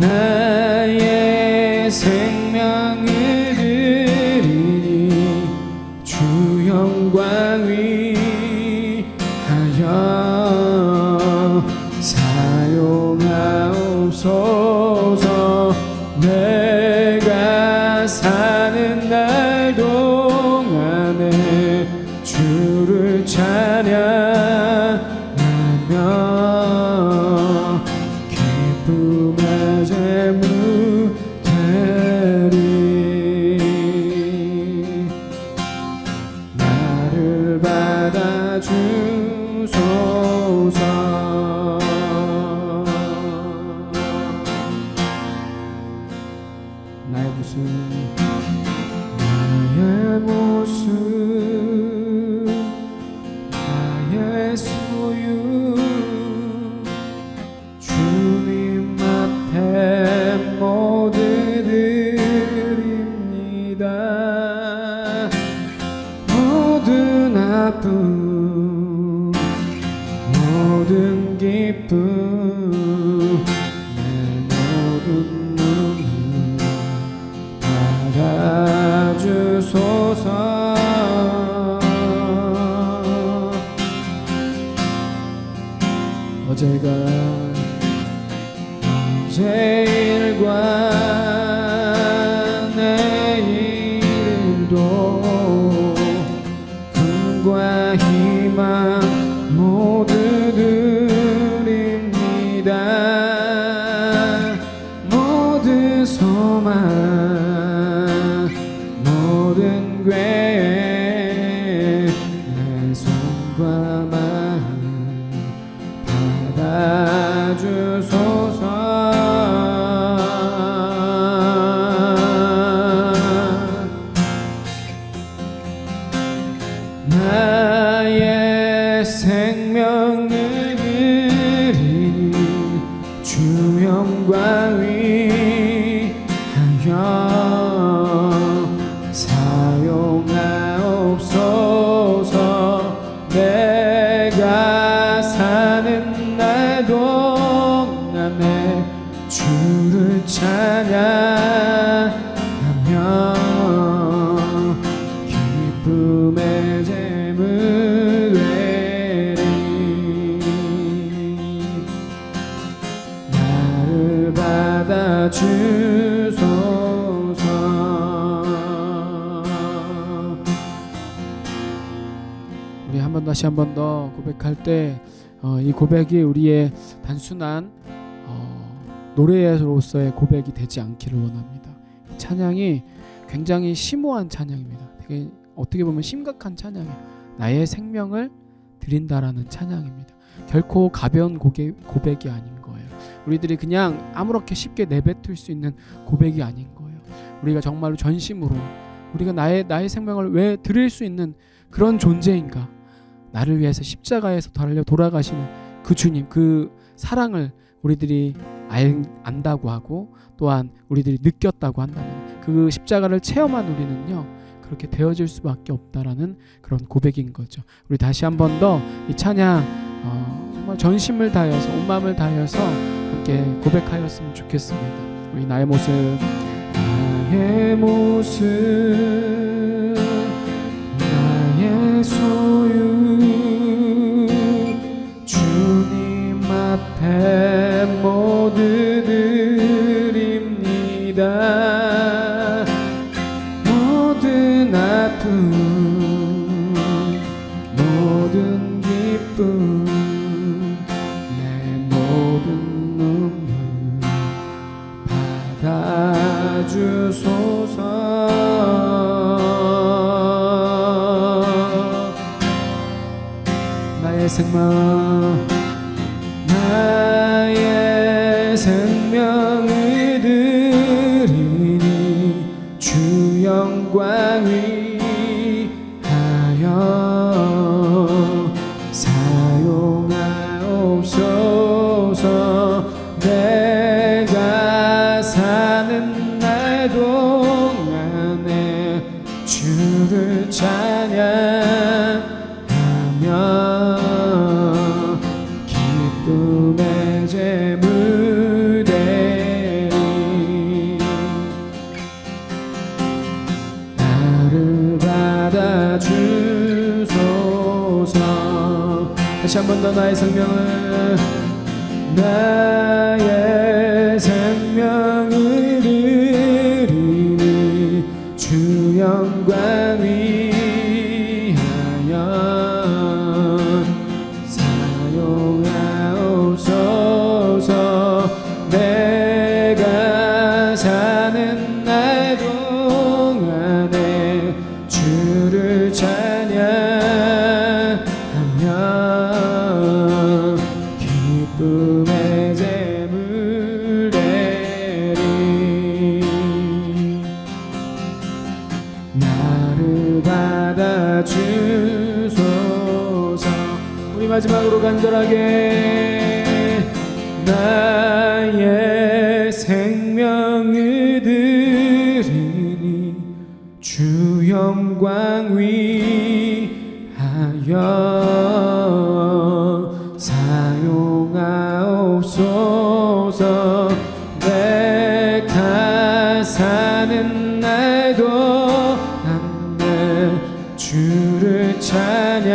나의 생명을 드리니 주 영광 위 나의 모습 나의 모습 나의 소유. 주님 앞에 모두 드립니다. 모든 아픔 모든 기쁨 어제가 어제 일과 내일도 꿈과 희망 모두 드 주를 찬양하며 기쁨의 제물 되리 나를 받아 주소서. 우리 한 번 다시 한 번 더 고백할 때이 고백이 우리의 단순한 어, 노래로서의 고백이 되지 않기를 원합니다. 이 찬양이 굉장히 심오한 찬양입니다. 되게 어떻게 보면 심각한 찬양이에요. 나의 생명을 드린다라는 찬양입니다. 결코 가벼운 고개, 고백이 아닌 거예요. 우리들이 그냥 아무렇게 쉽게 내뱉을 수 있는 고백이 아닌 거예요. 우리가 정말로 전심으로 우리가 나의 나의 생명을 왜 드릴 수 있는 그런 존재인가? 나를 위해서 십자가에서 달려 돌아가시는 그 주님, 그 사랑을 우리들이 알, 안다고 하고 또한 우리들이 느꼈다고 한다면 그 십자가를 체험한 우리는요 그렇게 되어질 수밖에 없다라는 그런 고백인 거죠. 우리 다시 한 번 더 이 찬양 어, 정말 전심을 다해서 온 마음을 다해서 함께 고백하였으면 좋겠습니다. 우리 나의 모습 나의 모습 나의 소유 주님 앞에 생명 나의 생명을 드리니 주 영광 위하여 사용하옵소서. 내가 사는 날 동안에 주를 찬양 주소서. 다시 한 번 더 나의 생명을 나의 생명을 드리니 주 영광 위하여 사용하옵소서. 내가 사는 기쁨의 제물 내리. 나를 받아주소서. 우리 마지막으로 간절하게 나의 생명을 드리니 주 영광 위하여 주를 찬양하며